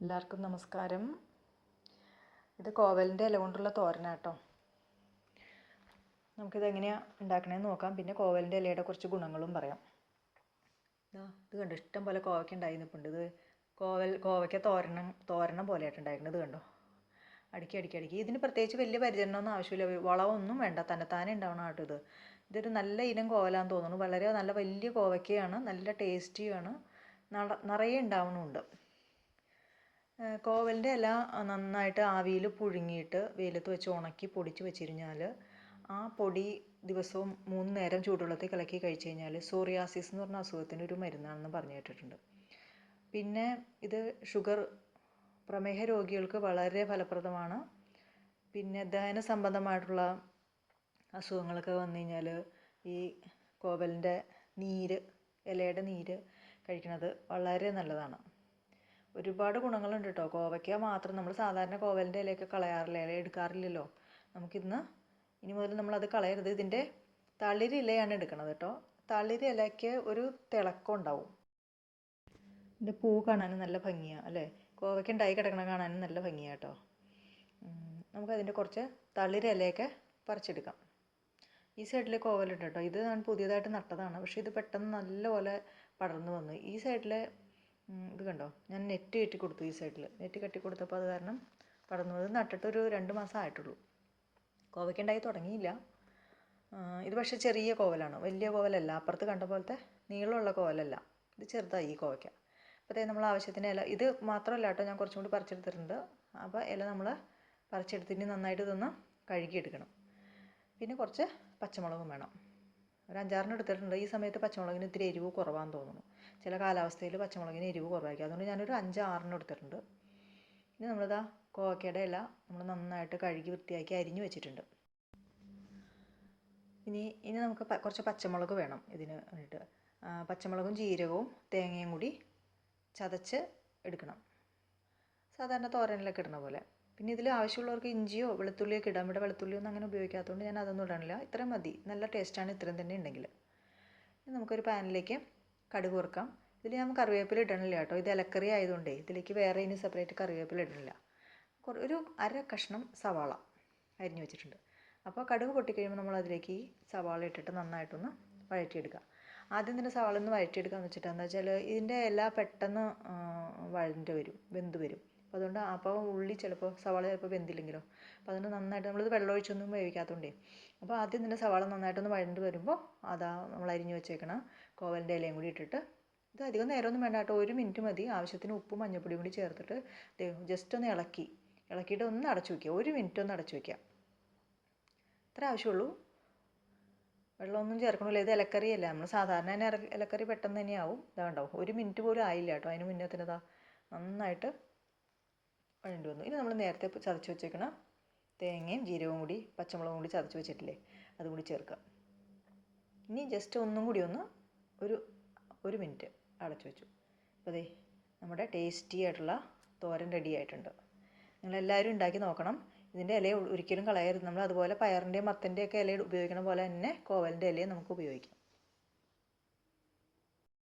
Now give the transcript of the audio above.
എല്ലാവർക്കും നമസ്കാരം. ഇത് കോവലിന്റെ ഇല കൊണ്ടുള്ള തോരനാട്ടോ നമുക്കിത് എങ്ങനെയാണ് ഉണ്ടാക്കണേന്ന് നോക്കാം. പിന്നെ കോവലിന്റെ ഇലയുടെ കുറച്ച് ഗുണങ്ങളും പറയാം. ഇതാ കണ്ടോ? ഇഷ്ടം പോലെ കോവയ്ക്ക ഉണ്ടായി നിൽപ്പുണ്ട് ഇത് കോവൽ കോവയ്ക്ക തോരണം തോരണം പോലെയായിട്ട് ഉണ്ടായിരിക്കുന്നത് കണ്ടോ? അടുക്കി അടുക്കി അടുക്കി. ഇതിന് പ്രത്യേകിച്ച് വലിയ പരിചരണമൊന്നും ആവശ്യമില്ല. വളമൊന്നും വേണ്ട. തന്നെത്താനെ ഉണ്ടാവണം കേട്ടോ ഇത്. ഇതൊരു നല്ല ഇനം കോവലാന്ന് തോന്നുന്നു. വളരെ നല്ല വലിയ കോവയ്ക്കയാണ്. നല്ല ടേസ്റ്റിയാണ്. നിറയെ ഉണ്ടാവണമുണ്ട്. കോവലിന്റെ ഇല നന്നായിട്ട് ആവിയിൽ പുഴുങ്ങിയിട്ട് വെയിലത്ത് വെച്ച് ഉണക്കി പൊടിച്ച് വെച്ചിരുന്നാൽ ആ പൊടി ദിവസവും മൂന്ന് നേരം ചൂടുവെള്ളത്തിൽ കലക്കി കഴിച്ച് കഴിഞ്ഞാൽ സോറിയാസിസ് എന്ന് പറഞ്ഞ അസുഖത്തിന് ഒരു മരുന്നാണെന്ന് പറഞ്ഞു കേട്ടിട്ടുണ്ട്. പിന്നെ ഇത് ഷുഗർ പ്രമേഹ രോഗികൾക്ക് വളരെ ഫലപ്രദമാണ്. പിന്നെ ദഹന സംബന്ധമായിട്ടുള്ള അസുഖങ്ങളൊക്കെ വന്നു കഴിഞ്ഞാൽ ഈ കോവലിന്റെ നീര് ഇലയുടെ നീര് കഴിക്കുന്നത് വളരെ നല്ലതാണ്. ഒരുപാട് ഗുണങ്ങളുണ്ട് കേട്ടോ കോവയ്ക്ക മാത്രം നമ്മൾ സാധാരണ കോവലിന്റെ ഇലയൊക്കെ കളയാറില്ല? ഇല എടുക്കാറില്ലല്ലോ. നമുക്കിന്ന് ഇനി മുതൽ നമ്മൾ നമ്മളത് കളയരുത്. ഇതിന്റെ തളിരിലയാണ് എടുക്കണത് കേട്ടോ തളിരിലയ്ക്ക് ഒരു തിളക്കം ഉണ്ടാവും. ഇതിന്റെ പൂ കാണാനും നല്ല ഭംഗിയാണ് അല്ലേ? കോവയ്ക്ക് ഉണ്ടായി കിടക്കണ കാണാനും നല്ല ഭംഗിയാണ് കേട്ടോ നമുക്കതിന്റെ കുറച്ച് തളിരി ഇലയൊക്കെ പറിച്ചെടുക്കാം. ഈ സൈഡിൽ കോവലുണ്ട് കേട്ടോ ഇത് ഞാൻ പുതിയതായിട്ട് നട്ടതാണ്. പക്ഷേ ഇത് പെട്ടെന്ന് നല്ലപോലെ പടർന്നു വന്നു. ഈ സൈഡിലെ ഇത് കണ്ടോ? ഞാൻ നെറ്റ് കെട്ടി കൊടുത്തു ഈ സൈഡിൽ നെറ്റ് കെട്ടി കൊടുത്തപ്പോൾ അത് കാരണം നട്ടിട്ട് ഒരു രണ്ട് മാസം ആയിട്ടുള്ളൂ. കോവയ്ക്കുണ്ടായി തുടങ്ങിയില്ല. ഇത് പക്ഷേ ചെറിയ കോവലാണ്. വലിയ കോവലല്ല. അപ്പുറത്ത് കണ്ട പോലത്തെ നീളമുള്ള കോവലല്ല. ഇത് ചെറുതായി ഈ കോവയ്ക്ക. അപ്പത്തേ നമ്മൾ ആവശ്യത്തിന് ഇല ഇത് മാത്രമല്ല കേട്ടോ ഞാൻ കുറച്ചും കൂടി പറിച്ചെടുത്തിട്ടുണ്ട്. അപ്പോൾ ഇല നമ്മൾ പറിച്ചെടുത്തിട്ട് നന്നായിട്ട് ഇതൊന്ന് കഴുകിയെടുക്കണം. പിന്നെ കുറച്ച് പച്ചമുളകും വേണം. ഒരു അഞ്ചാറിന് എടുത്തിട്ടുണ്ട്. ഈ സമയത്ത് പച്ചമുളകിന് ഇത്തിരി എരിവ് കുറവാന്ന് തോന്നുന്നു. ചില കാലാവസ്ഥയിൽ പച്ചമുളകിന് എരിവ് കുറവായിരിക്കും. അതുകൊണ്ട് ഞാനൊരു അഞ്ച് ആറിന് എടുത്തിട്ടുണ്ട്. ഇനി നമ്മളിതാ കോവക്കയുടെ ഇല നമ്മൾ നന്നായിട്ട് കഴുകി വൃത്തിയാക്കി അരിഞ്ഞു വെച്ചിട്ടുണ്ട്. ഇനി ഇനി നമുക്ക് കുറച്ച് പച്ചമുളക് വേണം ഇതിന് വേണ്ടിയിട്ട്. പച്ചമുളകും ജീരകവും തേങ്ങയും കൂടി ചതച്ച് എടുക്കണം. സാധാരണ തോരനിലൊക്കെ ഇടുന്ന പോലെ. പിന്നെ ഇതിൽ ആവശ്യമുള്ളവർക്ക് ഇഞ്ചിയോ വെളുത്തുള്ളിയോ ഒക്കെ ഇടാം. ഇവിടെ വെളുത്തുള്ളിയൊന്നും അങ്ങനെ ഉപയോഗിക്കാത്തതുകൊണ്ട് ഞാൻ അതൊന്നും ഇടാനില്ല. ഇത്രയും മതി. നല്ല ടേസ്റ്റാണ് ഇത്രയും തന്നെ ഉണ്ടെങ്കിൽ നമുക്കൊരു പാനിലേക്ക് കടുക് വറുക്കാം. ഇതിൽ ഞാൻ കറിവേപ്പില ഇടണില്ല കേട്ടോ. ഇത് ഇലക്കറി ആയതുകൊണ്ടേ ഇതിലേക്ക് വേറെ ഇനി സെപ്പറേറ്റ് കറിവേപ്പില ഇടണില്ല. ഒരു അര കഷ്ണം സവാള അരിഞ്ഞു വെച്ചിട്ടുണ്ട്. അപ്പോൾ കടുക് പൊട്ടിക്കഴിയുമ്പോൾ നമ്മൾ അതിലേക്ക് ഈ സവാള ഇട്ടിട്ട് നന്നായിട്ടൊന്ന് വഴറ്റിയെടുക്കുക ആദ്യം തന്നെ സവാള ഒന്ന് വഴറ്റിയെടുക്കാന്ന് വെച്ചിട്ട് എന്താ വെച്ചാൽ ഇതിന്റെ ഇല പെട്ടെന്ന് വഴണ്ട് വരും വെന്ത് വരും. അപ്പോൾ അതുകൊണ്ട് അപ്പം ഉള്ളി ചിലപ്പോൾ സവാള ചിലപ്പോൾ വെന്തില്ലെങ്കിലോ. അപ്പോൾ അതുകൊണ്ട് നന്നായിട്ട് നമ്മളിത് വെള്ളമൊഴിച്ചൊന്നും വേവിക്കാത്തതുകൊണ്ടേ അപ്പോൾ ആദ്യം തന്നെ സവാള നന്നായിട്ടൊന്ന് വഴണ്ട് വരുമ്പോൾ അതാ നമ്മൾ അരിഞ്ഞു വെച്ചേക്കണ കോവലിന്റെ ഇലയും കൂടി ഇട്ടിട്ട് ഇത് അധികം നേരമൊന്നും വേണ്ട കേട്ടോ. ഒരു മിനിറ്റ് മതി. ആവശ്യത്തിന് ഉപ്പും മഞ്ഞപ്പൊടിയും കൂടി ചേർത്തിട്ട് ജസ്റ്റ് ഒന്ന് ഇളക്കി. ഇളക്കിയിട്ട് ഒന്ന് അടച്ചു വയ്ക്കുക ഒരു മിനിറ്റ് ഒന്ന് അടച്ചു വയ്ക്കുക ഇത്ര ആവശ്യമുള്ളൂ. വെള്ളമൊന്നും ചേർക്കണമില്ല ഇത് ഇലക്കറിയല്ല. നമ്മൾ സാധാരണ തന്നെ ഇലക്കറി പെട്ടെന്ന് തന്നെയാവും. ഇതാണ്ടാവും ഒരു മിനിറ്റ് പോലും ആയില്ല കേട്ടോ. അതിന് മുന്നേ തന്നെ നന്നായിട്ട് വഴണ്ടി വന്നു ഇനി നമ്മൾ നേരത്തെ ചതച്ച് വെച്ചേക്കണ തേങ്ങയും ജീരകവും കൂടി പച്ചമുളകും കൂടി ചതച്ച് വെച്ചിട്ടില്ലേ? അതും കൂടി ചേർക്കാം. ഇനി ജസ്റ്റ് ഒന്നും കൂടി ഒന്ന് ഒരു ഒരു മിനിറ്റ് അടച്ചു വെച്ചു. അപ്പോൾ അതെ നമ്മുടെ ടേസ്റ്റി ആയിട്ടുള്ള തോരൻ റെഡി ആയിട്ടുണ്ട്. നിങ്ങളെല്ലാവരും ഉണ്ടാക്കി നോക്കണം. ഇതിന്റെ ഇല ഒരിക്കലും കളയരുത്. നമ്മൾ അതുപോലെ പയറിന്റെയും മത്തന്റെയൊക്കെ ഇല ഉപയോഗിക്കുന്ന പോലെ തന്നെ കോവലിന്റെ ഇലയും നമുക്ക് ഉപയോഗിക്കാം.